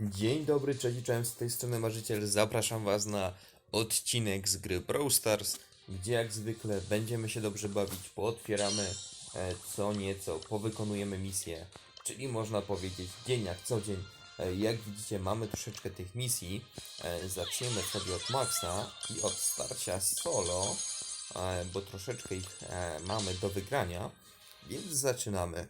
Dzień dobry, cześć, cześć, z tej strony Marzyciel. Zapraszam Was na odcinek z gry Brawl Stars, gdzie jak zwykle będziemy się dobrze bawić, pootwieramy e, co nieco, powykonujemy misje, czyli można powiedzieć dzień jak co dzień. E, jak widzicie mamy troszeczkę tych misji, e, zaczniemy sobie od Maxa i od starcia solo, e, bo troszeczkę ich e, mamy do wygrania, więc zaczynamy.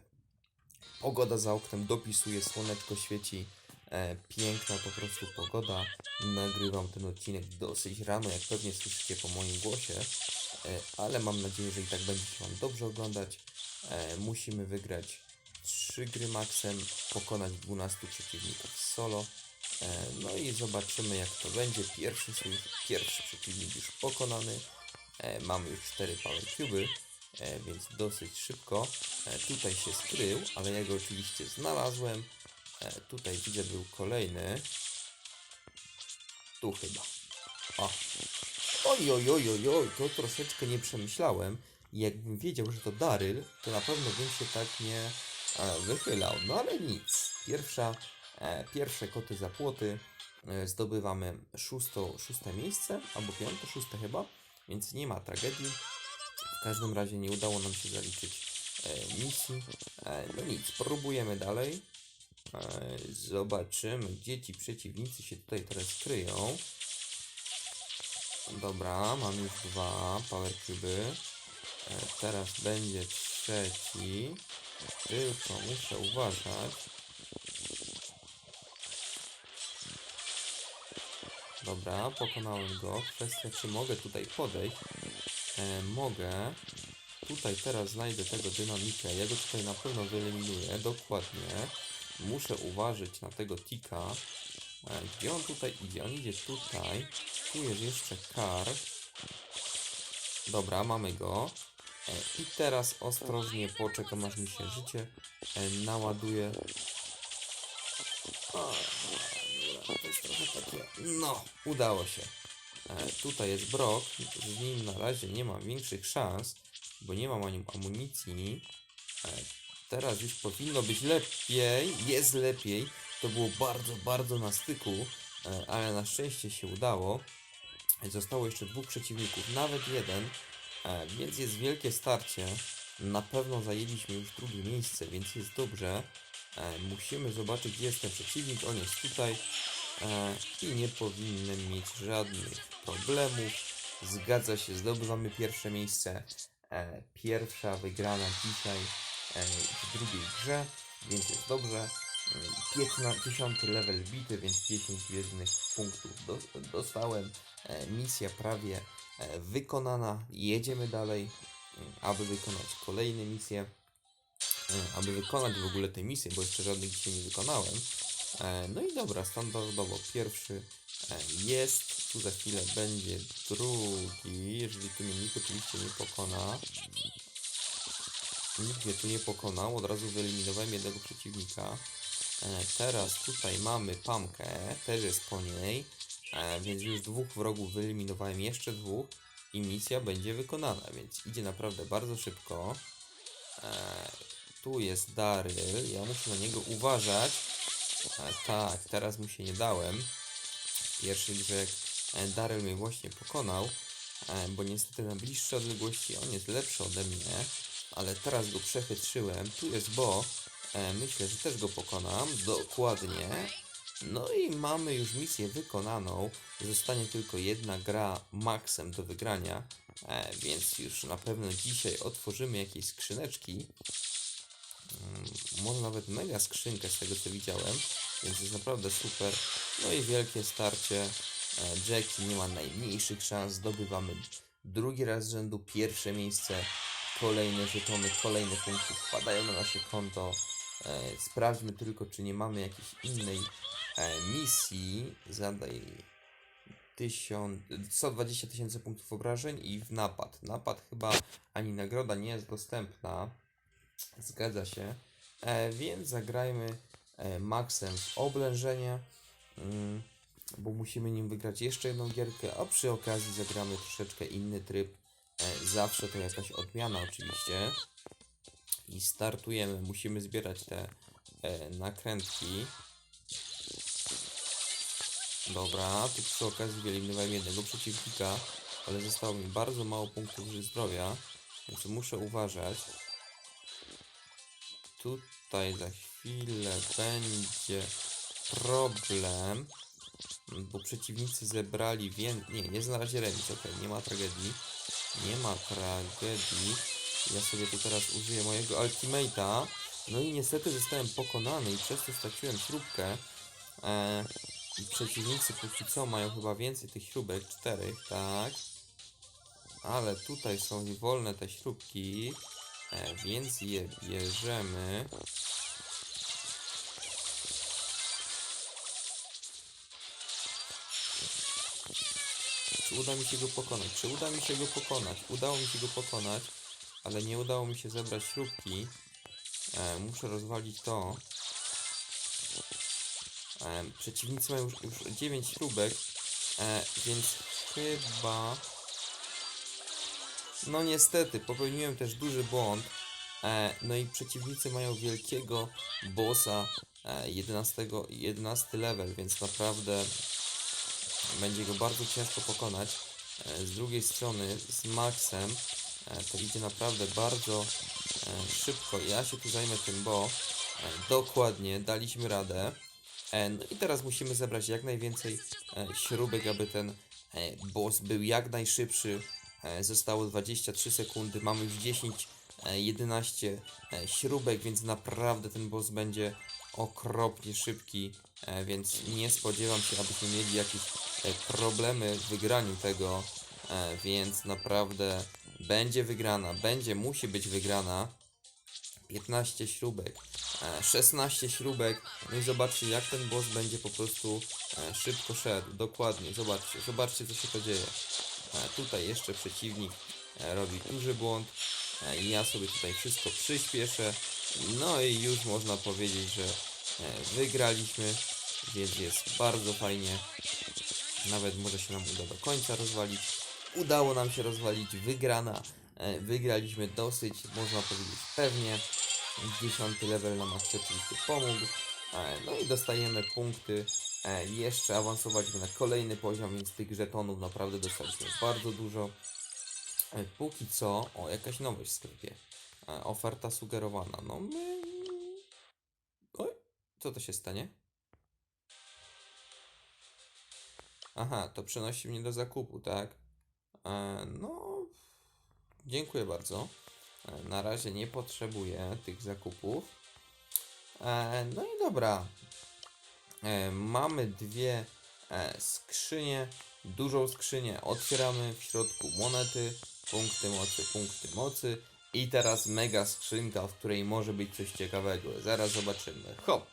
Pogoda za oknem dopisuje, słoneczko świeci. E, piękna po prostu pogoda. Nagrywam ten odcinek dosyć rano, jak pewnie słyszycie po moim głosie, e, ale mam nadzieję, że i tak będzie się Wam dobrze oglądać. E, musimy wygrać 3 gry pokonać 12 przeciwników solo. No i zobaczymy jak to będzie. Pierwszy, sojusz- pierwszy przeciwnik już pokonany. Mamy już 4 power cube'y, e, więc dosyć szybko. Tutaj się skrył, ale ja go oczywiście znalazłem. E, tutaj widzę był kolejny. Tu chyba. O. Oj, oj, oj, oj, oj, to troszeczkę nie przemyślałem. I Jakbym wiedział, że to Daryl, to na pewno bym się tak nie e, wychylał. No ale nic. Pierwsza, e, pierwsze koty za płoty. E, zdobywamy szósto, szóste miejsce, albo piąte, szóste chyba, więc nie ma tragedii. W każdym razie nie udało nam się zaliczyć e, misji. E, no nic, próbujemy dalej. E, Zobaczymy, gdzie ci przeciwnicy się tutaj teraz kryją. Dobra, mam już dwa power cube'y. E, Teraz będzie trzeci. Tylko muszę uważać. Dobra, pokonałem go. Kwestia, czy mogę tutaj podejść. E, mogę. Tutaj teraz znajdę tego dynamika. Ja go tutaj na pewno wyeliminuję. Dokładnie. Muszę uważać na tego tika. E, Gdzie on tutaj idzie? On idzie tutaj. Tu jest jeszcze kar. Dobra, mamy go. E, I teraz ostrożnie poczekam aż mi się życie e, naładuje. O, to jest trochę takie. No, udało się. Tutaj jest Brock. Z nim na razie nie mam większych szans, bo nie mam ani amunicji. Teraz już powinno być lepiej. Jest lepiej. To było bardzo, bardzo na styku, e, ale na szczęście się udało. Zostało jeszcze dwóch przeciwników, nawet jeden, e, więc jest wielkie starcie. Na pewno zajęliśmy już drugie miejsce, więc jest dobrze. E, Musimy zobaczyć, gdzie jest ten przeciwnik. On jest tutaj i nie powinien mieć żadnych problemów. Zgadza się, zdobywamy pierwsze miejsce. Pierwsza wygrana dzisiaj w drugiej grze, więc jest dobrze. 15 level bity, więc 10 gwiezdnych punktów do, dostałem. E, misja prawie e, wykonana. Jedziemy dalej, aby wykonać kolejne misje. E, aby wykonać w ogóle te misje, bo jeszcze żadnych dzisiaj nie wykonałem. E, no i dobra, standardowo pierwszy e, jest. Tu za chwilę będzie drugi, jeżeli tu mnie nikt oczywiście nie pokona. Nikt mnie tu nie pokonał, od razu wyeliminowałem jednego przeciwnika. E, teraz tutaj mamy Pamkę, też jest po niej, e, więc już dwóch wrogów wyeliminowałem, jeszcze dwóch i misja będzie wykonana, więc idzie naprawdę bardzo szybko. E, tu jest Daryl, ja muszę na niego uważać. E, tak, teraz mu się nie dałem. Pierwszy grzech e, Daryl mnie właśnie pokonał, e, bo niestety na bliższe odległości on jest lepszy ode mnie, ale teraz go przechytrzyłem. Tu jest Bo, e, myślę, że też go pokonam, dokładnie. No i mamy już misję wykonaną. Zostanie tylko jedna gra maxem do wygrania, e, więc już na pewno dzisiaj otworzymy jakieś skrzyneczki. Mm, może nawet mega skrzynkę z tego co widziałem, więc jest naprawdę super. No i wielkie starcie. E, Jackie nie ma najmniejszych szans, zdobywamy drugi raz z rzędu pierwsze miejsce. Kolejne żetony, kolejne punkty wpadają na nasze konto. E, sprawdźmy tylko, czy nie mamy jakiejś innej e, misji. Zadaj 1000, 120 tysięcy punktów obrażeń i w napad. Napad chyba ani nagroda nie jest dostępna. Zgadza się. E, więc zagrajmy e, Maxem w oblężenie, mm, bo musimy nim wygrać jeszcze jedną gierkę, a przy okazji zagramy troszeczkę inny tryb. E, zawsze to jakaś odmiana oczywiście. I startujemy. Musimy zbierać te e, nakrętki. Dobra, tu przy okazji wyeliminowałem jednego przeciwnika, ale zostało mi bardzo mało punktów zdrowia, więc muszę uważać. Tutaj za chwilę będzie problem, bo przeciwnicy zebrali więcej. Nie, nie znaleźli remis, okej, nie ma tragedii. Nie ma tragedii. Ja sobie tu teraz użyję mojego Ultimate'a. No i niestety zostałem pokonany i przez to straciłem śrubkę. E, I przeciwnicy póki co mają chyba więcej tych śrubek, czterech, tak. Ale tutaj są wolne te śrubki, e, więc je bierzemy. Czy uda mi się go pokonać? Czy uda mi się go pokonać? Udało mi się go pokonać, ale nie udało mi się zebrać śrubki. E, muszę rozwalić to. E, przeciwnicy mają już, już 9 śrubek, e, więc chyba... No niestety, popełniłem też duży błąd. E, no i przeciwnicy mają wielkiego bossa e, 11, 11 level, więc naprawdę będzie go bardzo ciężko pokonać. E, z drugiej strony z Maxem e, to idzie naprawdę bardzo e, szybko. Ja się tu zajmę tym, bo dokładnie daliśmy radę. No i teraz musimy zebrać jak najwięcej śrubek, aby ten boss był jak najszybszy. Zostało 23 sekundy, mamy już 10, e, 11 e, śrubek, więc naprawdę ten boss będzie okropnie szybki, więc nie spodziewam się, abyśmy mieli jakieś e, problemy w wygraniu tego, e, więc naprawdę będzie wygrana, będzie, musi być wygrana. 15 śrubek, e, 16 śrubek, no i zobaczcie jak ten boss będzie po prostu e, szybko szedł, dokładnie, zobaczcie, zobaczcie co się to dzieje. E, tutaj jeszcze przeciwnik e, robi duży błąd, e, ja sobie tutaj wszystko przyspieszę, no i już można powiedzieć, że e, wygraliśmy, więc jest bardzo fajnie, nawet może się nam uda do końca rozwalić. Udało nam się rozwalić, wygrana. E, Wygraliśmy dosyć, można powiedzieć, pewnie. Dziesiąty level nam oczywiście pomógł. E, No i dostajemy punkty. E, Jeszcze awansowaliśmy na kolejny poziom, więc tych żetonów naprawdę dostaliśmy bardzo dużo. E, Póki co, o jakaś nowość w sklepie. E, Oferta sugerowana. No my... Oj, co to się stanie? Aha, to przenosi mnie do zakupu, tak? E, no, dziękuję bardzo. E, na razie nie potrzebuję tych zakupów. E, no i dobra. E, mamy dwie e, skrzynie. Dużą skrzynię otwieramy. W środku monety, punkty mocy, punkty mocy. I teraz mega skrzynka, w której może być coś ciekawego. Zaraz zobaczymy. Hop!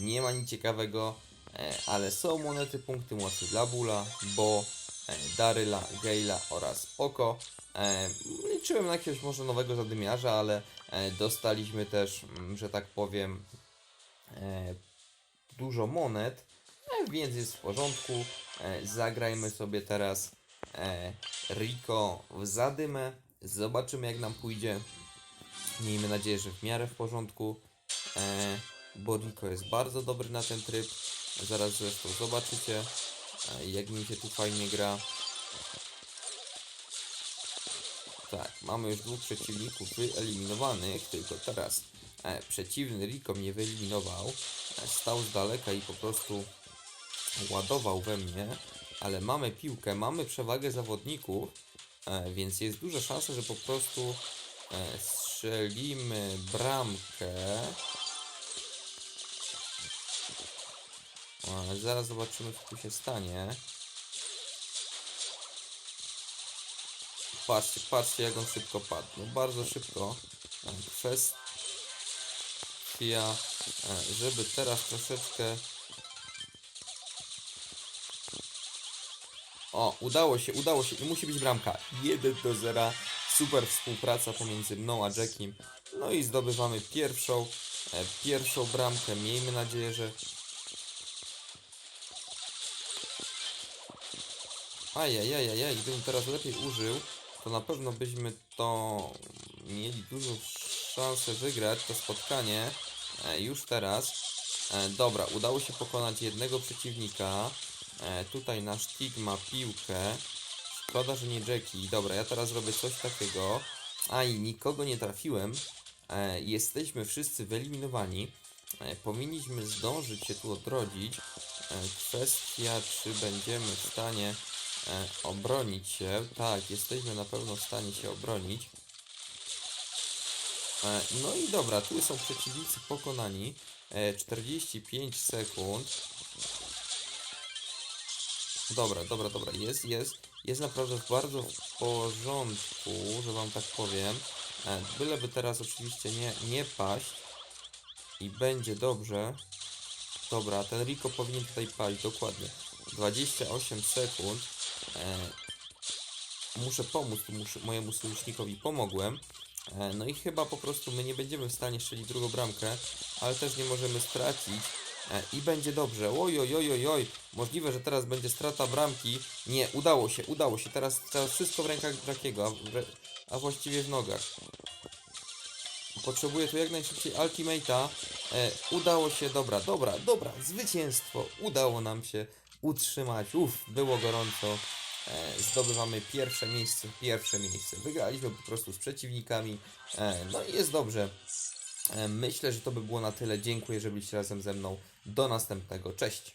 Nie ma nic ciekawego, e, ale są monety, punkty mocy dla Bula, Bo, e, Daryla, Gale'a oraz Oko. E, liczyłem na jakiegoś może nowego zadymiarza, ale dostaliśmy też, mm, że tak powiem, dużo monet, więc jest w porządku. Zagrajmy sobie teraz Rico w zadymę. Zobaczymy jak nam pójdzie. Miejmy nadzieję, że w miarę w porządku. Bo jest bardzo dobry na ten tryb. Zaraz zresztą zobaczycie, e, jak mi się tu fajnie gra. Tak, mamy już dwóch przeciwników wyeliminowanych, tylko teraz e, przeciwny Rico mnie wyeliminował. E, stał z daleka i po prostu ładował we mnie, ale mamy piłkę, mamy przewagę zawodników, e, więc jest duża szansa, że po prostu e, strzelimy bramkę. E, zaraz zobaczymy, co tu się stanie. Patrzcie, patrzcie, jak on szybko padł. No bardzo szybko. E, Kwestia, e, żeby teraz troszeczkę O, udało się, udało się i musi być bramka. 1 do 0. Super współpraca pomiędzy mną a Jackiem. No i zdobywamy pierwszą, e, pierwszą bramkę. Miejmy nadzieję, że... Ajajajajaj, gdybym teraz lepiej użył, to na pewno byśmy to mieli dużą szansę wygrać, to spotkanie e, już teraz. E, dobra, udało się pokonać jednego przeciwnika. E, tutaj nasz Tig ma piłkę. Szkoda, że nie Jackie. Dobra, ja teraz robię coś takiego. A i nikogo nie trafiłem. E, jesteśmy wszyscy wyeliminowani. E, powinniśmy zdążyć się tu odrodzić. E, kwestia, czy będziemy w stanie obronić się. Tak, jesteśmy na pewno w stanie się obronić. E, No i dobra, tu są przeciwnicy pokonani. E, 45 sekund. Dobra, dobra, dobra, jest, jest. Jest naprawdę bardzo w porządku, że wam tak powiem. E, Byleby teraz oczywiście nie, nie paść. I będzie dobrze. Dobra, ten Rico powinien tutaj paść, dokładnie. 28 sekund. E, muszę pomóc tu muszę, mojemu sojusznikowi. Pomogłem. E, No i chyba po prostu my nie będziemy w stanie strzelić drugą bramkę, ale też nie możemy stracić. E, I będzie dobrze. Oj, oj, oj, oj, oj. Możliwe, że teraz będzie strata bramki. Nie, udało się, udało się. Teraz, teraz wszystko w rękach Drakiego, a, a właściwie w nogach. Potrzebuję tu jak najszybciej Ultimate'a. E, udało się, dobra, dobra, dobra, zwycięstwo. Udało nam się utrzymać. Uff, było gorąco. E, zdobywamy pierwsze miejsce, pierwsze miejsce. Wygraliśmy po prostu z przeciwnikami. E, no i jest dobrze. E, myślę, że to by było na tyle. Dziękuję, że byliście razem ze mną. Do następnego. Cześć.